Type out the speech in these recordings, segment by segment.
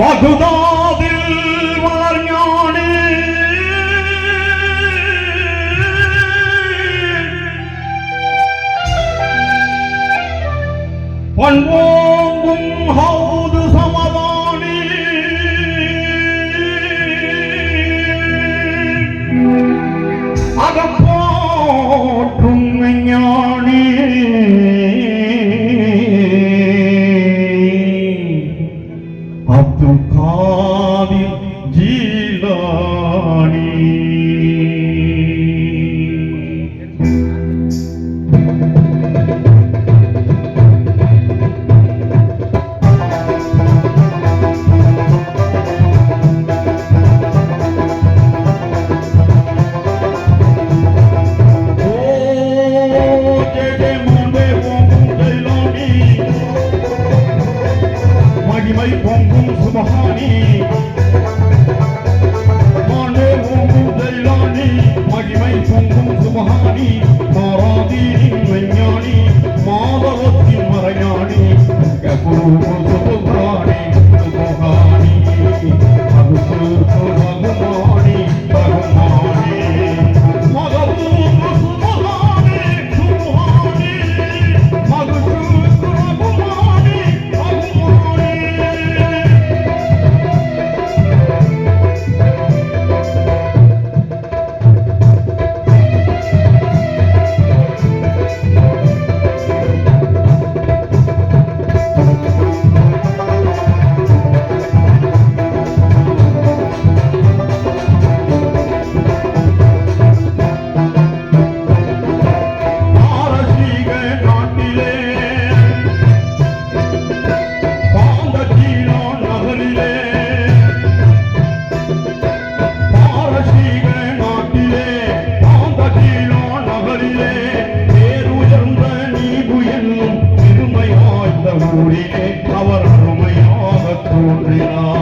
ബഹുദാദിൽ വളർഞ്ഞാണ് പൊൻപോങ്കും ഹൗ বৈভব মহানী Oh,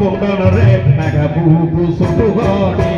i'm gonna rap about Pogdana Rep, Magabu, Sukhogani.